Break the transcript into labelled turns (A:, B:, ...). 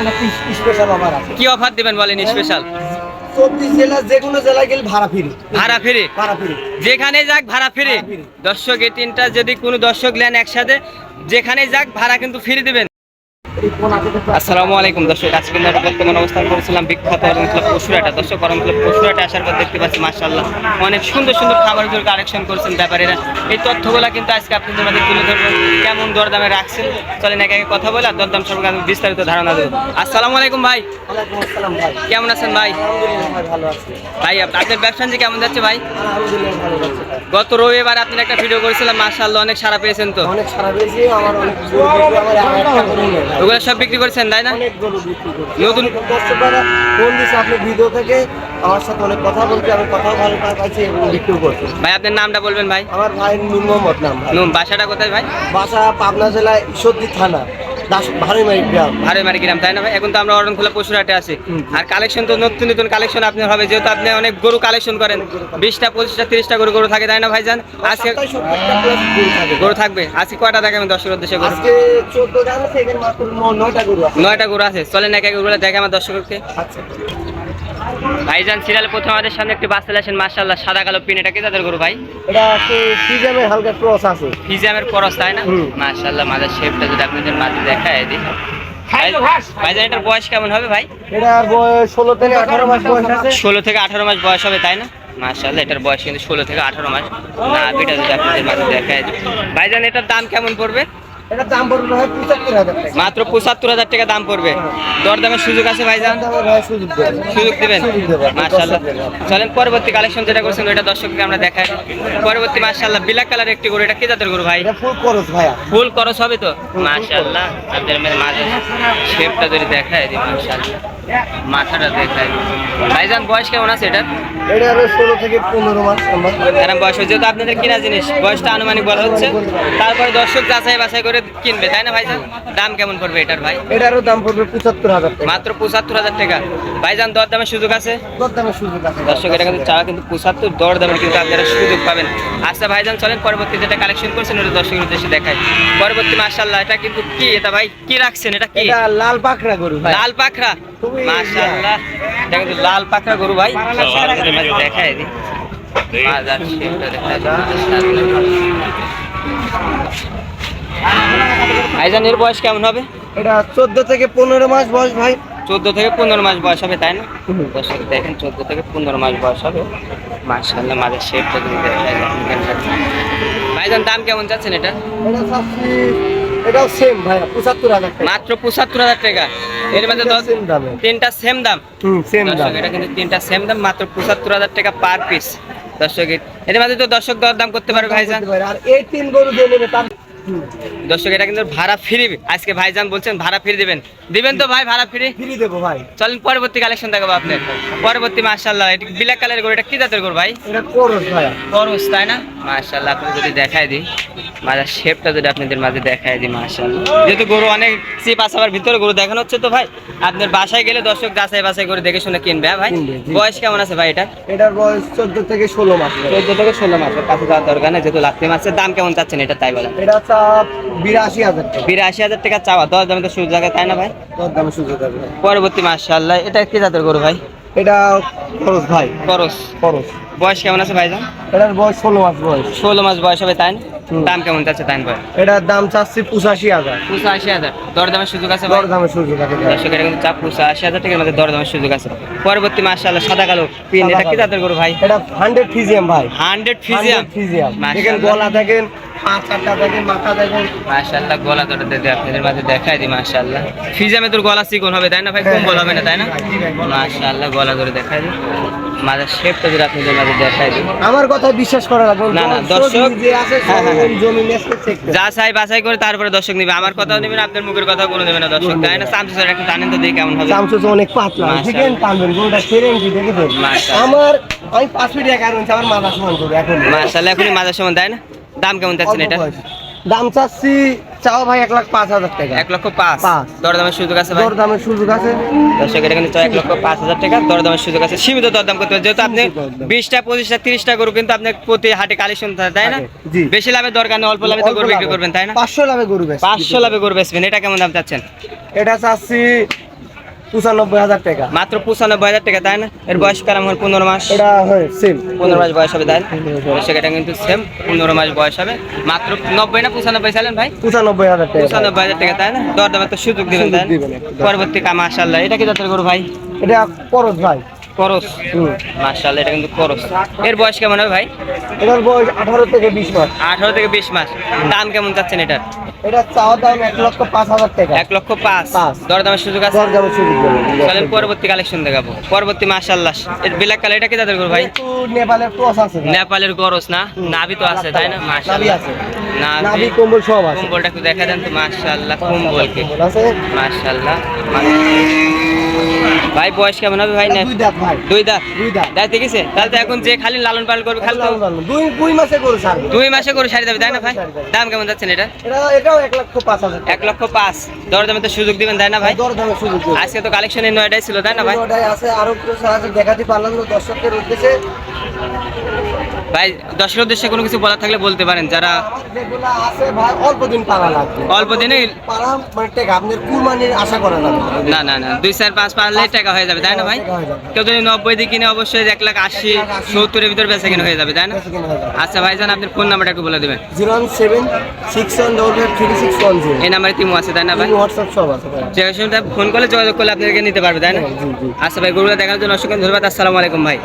A: জন্য special offer আছে।
B: কি অফার দিবেন বলেন স্পেশাল
A: চব্বিশ জেলা যে কোনো জেলায় গেলে ভাড়া ফ্রি।
B: ভাড়া ফিরে?
A: ভাড়া ফ্রি।
B: যেখানে যাক ভাড়া ফিরে। দর্শক এই তিনটা যদি কোনো দর্শক নেন একসাথে যেখানে যাক ভাড়া কিন্তু ফিরে দিবেন। আসসালামু আলাইকুম দর্শক আজকে কিন্তু একটা বর্তমান অবস্থান করেছিলাম বিখ্যাত অরণকুলা পশুরাটা। দর্শক অরণকুলা পশুরাটা আসার পর দেখতে পাচ্ছি মাশাল্লাহ অনেক সুন্দর সুন্দর খাবারগুলো কালেকশন করেছেন ব্যাপারীরা। এই তথ্যগুলো কিন্তু আজকে আপনাদের মাঝে তুলে ধরবেন কেমন দরদামে রাখছেন চলেন একে একে কথা বলে আর দরদাম সম্পর্কে আমি বিস্তারিত ধারণা দেবো। আসসালামু আলাইকুম ভাই। কেমন আছেন ভাই?
A: ভাই ভালো আছি।
B: ভাই আপ- আপনার ব্যবসা যে কেমন যাচ্ছে ভাই। গত রবিবার আপনি একটা ভিডিও করেছিলাম মাশাল্লাহ অনেক সারা পেয়েছেন তো?
A: অনেক সারা পেয়েছি আমার অনেক
B: ওগুলো সব বিক্রি করেছেন তাই না?
A: অনেক গরু বিক্রি করছি।
B: নতুন-
A: দর্শকরা ফোন আপনি ভিডিও থেকে আমার সাথে অনেক কথা বলতে আমি কথা ভালো এবং বিক্রি করছি।
B: ভাই আপনার নামটা বলবেন ভাই।
A: আমার ভাই নূর মোহাম্মদ নাম ভাই।
B: নুম বাসাটা কোথায় ভাই?
A: বাসা পাবনা জেলায় ঈশ্বরদী থানা। ভারিমারি গ্রাম
B: তাই না ভাই? এখন তো আমরা অরণ খোলা পশুরহাটে আছি। আর কালেকশন তো নতুন নতুন কালেকশন আপনার হবে যেহেতু আপনি অনেক গরু কালেকশন করেন। বিশটা পঁচিশটা তিরিশটা গরু গরু থাকে তাই না ভাইজান? আজকে
A: গরু
B: থাকবে। আজকে কয়টা দেখাবেন দর্শকের উদ্দেশ্যে গরু?
A: নয়টা গরু আছে।
B: চলেন এক এক গরুগুলো দেখে আমার দর্শককে।
A: আচ্ছা।
B: ভাইজান সিরিয়াল প্রথম আমাদের সামনে একটি বাস চলে আসেন মার্শাল্লাহ সাদা কালো পিন এটা কি তাদের গরু ভাই?
A: এটা সিজনের হালকা ক্রস আছে?
B: ফিজিয়ামের করস তাই না? মার্শাল্লাহ মাঝের শেপটা যদি আপনাদের মাঝে দেখায় দিই ভাইজান এটার বয়স কেমন হবে ভাই?
A: এটার বয়স ষোলো থেকে আঠারো মাস বয়স আছে।
B: ষোলো থেকে আঠারো মাস বয়স হবে তাই না? মার্শাল্লাহ এটার বয়স কিন্তু ষোলো থেকে আঠারো মাস। না এটা যদি আপনাদের মাঝে দেখায় ভাইজান এটার দাম কেমন পড়বে?
A: এটার দাম পড়বে ভাই পঁচাত্তর হাজার টাকা।
B: মাত্র পঁচাত্তর হাজার টাকা দাম পড়বে। দরদামের সুযোগ আছে ভাইজান?
A: সুযোগ দেবেন?
B: মার্শাল্লাহ চলেন পরবর্তী কালেকশন যেটা করছেন ওইটা দর্শককে আমরা দেখাই। পরবর্তী মার্শাল্লাহ ব্ল্যাক কালার একটি গরু এটা কি জাতের গরু ভাই?
A: ফুল খরচ ভাইয়া।
B: ফুল করস হবে তো? মার্শাল্লাহ আপনাদের মেয়ের মাঝে শেপটা যদি দেখায় দিই মার্শাল্লাহ মাথাটা দেখায় ভাইজান বয়স কেমন আছে এটা
A: এটা আরও ষোলো থেকে পনেরো মাস আমরা
B: বয়স হচ্ছে যেহেতু আপনাদের কিনা জিনিস বয়সটা আনুমানিক বলা হচ্ছে। তারপরে দর্শক যাচাই বাছাই করে কিনবে তাই না ভাইজান দাম কেমন পড়বে এটার ভাই?
A: এটারও দাম পড়বে পঁচাত্তর হাজার
B: মাত্র পঁচাত্তর হাজার টাকা। ভাইজান দর দামের সুযোগ আছে?
A: দর দামের সুযোগ আছে।
B: দর্শক এটা কিন্তু চাওয়া কিন্তু পঁচাত্তর দর দামের কিন্তু আপনারা সুযোগ পাবেন। আচ্ছা ভাইজান চলেন পরবর্তী যেটা কালেকশন করছেন ওটা দর্শকের উদ্দেশ্যে দেখায় পরবর্তী মার্শাল্লাহ এটা কিন্তু কি? এটা ভাই কি রাখছেন? এটা কি?
A: লাল পাকড়া গরু ভাই।
B: লাল পাখরা? মাশাআল্লাহ এটা কিন্তু লাল পাখরা গরু ভাই। দেখায় দিই। মাশাআল্লাহ। ভাইজান এর বয়স কেমন হবে?
A: এটা চোদ্দ থেকে পনেরো মাস বয়স ভাই।
B: চোদ্দ থেকে পনেরো মাস বয়স হবে তাই না? দর্শক দেখেন চোদ্দ থেকে পনেরো মাস বয়স হবে। মাশাআল্লাহ মাঝের শেপটা যদি ভাইজান দাম কেমন যাচ্ছেন এটা?
A: এটাও সেম ভাইয়া পঁচাত্তর হাজার টাকা।
B: মাত্র পঁচাত্তর হাজার টাকা। এর মধ্যে তিনটা সেম দাম
A: সেম দাম।
B: এটা কিন্তু তিনটা সেম দাম মাত্র পঁচাত্তর হাজার টাকা পার পিস দর্শক এর মধ্যে তো দর্শক দর দাম করতে পারবে ভাইজান
A: আর এই তিন গরু দিয়ে নেবে তার
B: দর্শক এটা কিন্তু ভাড়া ফ্রি আজকে ভাইজান বলছেন ভাড়া ফ্রি দিবেন। দিবেন তো ভাই ভাড়া ফ্রি
A: ফ্রি দেবো ভাই।
B: চলেন পরবর্তী কালেকশন দেখাবো আপনি পরবর্তী এটা ব্ল্যাক কালারের গরু? এটা কি জাতের গরু ভাই?
A: এটা করস
B: তাই না? আপনি যদি দেখায় দিই মাঝে শেপটা যদি আপনাদের মাঝে দেখায় দিই যেহেতু গরু অনেক চিপ আছে ভিতরে গরু দেখানো হচ্ছে তো ভাই। আপনার বাসায় গেলে দর্শক যাচাই বাছাই করে দেখে শুনে কিনবে হ্যাঁ ভাই? বয়স কেমন আছে ভাই এটা?
A: এটার বয়স চোদ্দ থেকে ষোলো মাস। ভাই।
B: চোদ্দ থেকে ষোলো মাসের কাছে যাওয়ার দরকার নেই যেহেতু লাখতে মাছের দাম কেমন চাচ্ছেন এটা তাই বলেন।
A: এটা বিরাশি হাজার টাকা।
B: বিরাশি হাজার টাকা চাওয়া। দশ দামে তো সুযোগ থাকে তাই না ভাই?
A: দর দামে সুযোগ আছে
B: পরবর্তী মাসাল্লাহ এটা কি জাতের গরু ভাই?
A: এটা খরচ ভাই। খরচ।
B: বয়স কেমন আছে ভাইজান?
A: এটার বয়স ষোলো মাস বয়স।
B: ষোলো মাস বয়স হবে তাই দাম কেমন তাই ভাই?
A: এটার দাম চাচ্ছি পঁচাশি হাজার।
B: পঁচাশি হাজার। দর দামের সুযোগ আছে ভাই?
A: দর দামে সুযোগ আছে।
B: দর্শক এটা কিন্তু চাপ পঁচাশি হাজার টাকার মধ্যে দর দামের সুযোগ আছে। পরবর্তী মাসাল্লাহ সাদা কালো পিন এটা কি। জাতের গরু ভাই?
A: এটা হান্ড্রেড ফিজিয়াম ভাই।
B: হান্ড্রেড ফিজিয়াম
A: 100 ফিজিয়াম দেখেন গলা দেখেন পাঁচ চারটা দেখেন মাথা দেখেন
B: মাশাআল্লাহ গলা তোটা দিতে আপনাদের মাঝে দেখাই দিই মাশাআল্লাহ। ফিজিয়ামে তোর গলা চিকন হবে তাই না ভাই? কম্বল হবে না তাই না?
A: জি ভাই, গলা।
B: মাশাআল্লাহ গলা ধরে দেখাই দিই। মাঝে শেপটা যদি আপনাদের মাঝে দেখাই দিই।
A: আমার কথা বিশ্বাস করা লাগবে।
B: না, না,
A: দর্শক
B: দর্শক-
A: যে আছে। জমি চেক
B: যা চাই বাছাই করে তারপরে দর্শক নিবে। আমার কথাও নেবেন আপনার মুখের কথা কোনো নেবে না দর্শক। তাই না? স্যার একটু জানেন তো দেখি কেমন হবে।
A: অনেক পাতলা। দেখেন কি দেখে আমার আমি পাঁচ মিনিট এক আমার মাথা সমান করব এখন।
B: মাশাআল্লাহ এখনই মাঝে সময় তাই না? দাম কেমন চাচ্ছেন এটা?
A: দাম চাচ্ছি চাও ভাই এক লাখ পাঁচ হাজার টাকা।
B: এক লক্ষ পাঁচ। দরদামের সুযোগ আছে ভাই?
A: দর দামের সুযোগ আছে।
B: দর্শক এটা কিন্তু এক লক্ষ পাঁচ হাজার টাকা দরদামের সুযোগ আছে। সীমিত দরদাম করতে হবে যেহেতু আপনি বিশটা পঁচিশটা তিরিশটা গরু কিন্তু আপনার প্রতি হাটে কালেকশন তাই না? বেশি লাভের দরকার নেই অল্প লাভে তো গরু বিক্রি করবেন তাই না?
A: পাঁচশো লাভে গরু
B: পাঁচশো লাভে গরু বেচবেন এটা কেমন দাম চাচ্ছেন?
A: এটা চাচ্ছি পঁচানব্বই হাজার টাকা।
B: মাত্র পঁচানব্বই হাজার টাকা তাই না? এর বয়স হয় পনেরো মাস?
A: এটা হয় সেম
B: পনেরো মাস বয়স হবে তাই সেটা কিন্তু সেম পনেরো মাস বয়স হবে। মাত্র নব্বই না পঁচানব্বই চাইলেন ভাই?
A: পঁচানব্বই হাজার টাকা।
B: পঁচানব্বই হাজার টাকা তাই না? দরদামের তো সুযোগ দিবেন তাই। পরবর্তী কাম মাশাল্লাহ এটা কি জাতের গরু ভাই?
A: এটা করস ভাই।
B: করস?
A: হুম।
B: এটা কিন্তু করস। এর বয়স কেমন হবে ভাই?
A: এটার বয়স আঠারো থেকে বিশ মাস।
B: আঠারো থেকে বিশ মাস। দাম কেমন চাচ্ছেন এটার?
A: এটা চাওয়া দাম এক লক্ষ পাঁচ হাজার টাকা।
B: এক লক্ষ পাঁচ। দরদামের সুযোগ আছে?
A: দরদামের সুযোগ।
B: চলেন পরবর্তী কালেকশন দেখাবো। পরবর্তী মাশাল্লাহ এর ব্ল্যাক কালার এটা কি দাদার ভাই?
A: নেপালের ক্রস আছে
B: নেপালের গরস না। নাভি তো আছে তাই না? মাশাল্লাহ
A: আছে।
B: নাভি
A: কম্বল সব আছে।
B: কম্বলটা একটু দেখা দেন তো মাশাল্লাহ কম্বলকে।
A: কম্বল আছে।
B: মাশাল্লাহ ভাই বয়স কেমন হবে ভাই? না
A: দুই দাঁত ভাই।
B: দুই দাঁত?
A: দুই দাঁত।
B: দাঁত দেখেছে? তাহলে তো এখন যে খালি লালন পালন করবে খালি
A: দুই দুই মাসে করে ছাড়বে।
B: দুই মাসে করে সারি যাবে তাই না ভাই? দাম কেমন যাচ্ছে এটা?
A: এটা এটাও এক লক্ষ পাঁচ হাজার
B: এক লক্ষ পাঁচ। দরদামে তো সুযোগ দিবেন তাই না ভাই?
A: দরদামের সুযোগ দেবেন।
B: আজকে তো কালেকশন এই নয়টাই ছিল তাই না ভাই?
A: নয়টাই আছে আরও কিছু আছে দেখাতে পারলাম না দর্শকদের উদ্দেশ্যে।
B: ভাই দর্শকের উদ্দেশ্যে কোনো কিছু বলার থাকলে বলতে পারেন যারা
A: আমার আছে ভাই অল্প দিন পালা লাগবে।
B: অল্প দিনে
A: পালা মানে টেকা আপনার কুরবানির আশা করা যাবে
B: না। না না দুই চার পাঁচ পাঁচলে টাকা হয়ে যাবে তাই না ভাই। কেউ যদি নব্বই দিয়ে কিনে অবশ্যই এক লাখ আশি সত্তরের ভিতরে বেচা কিনে হয়ে যাবে তাই না। আচ্ছা ভাই জান আপনার ফোন নাম্বারটা একটু বলে দেবেন।
A: Zero one seven six one double five three six one zero.
B: এই নাম্বারে তিমো আছে তাই না ভাই?
A: হোয়াটসঅ্যাপ সব আছে ভাই।
B: ফোন করলে যোগাযোগ করলে আপনাদেরকে নিতে পারবে তাই না? আচ্ছা ভাই গরুটা দেখার জন্য অসংখ্য ধন্যবাদ আসসালামু আলাইকুম ভাই।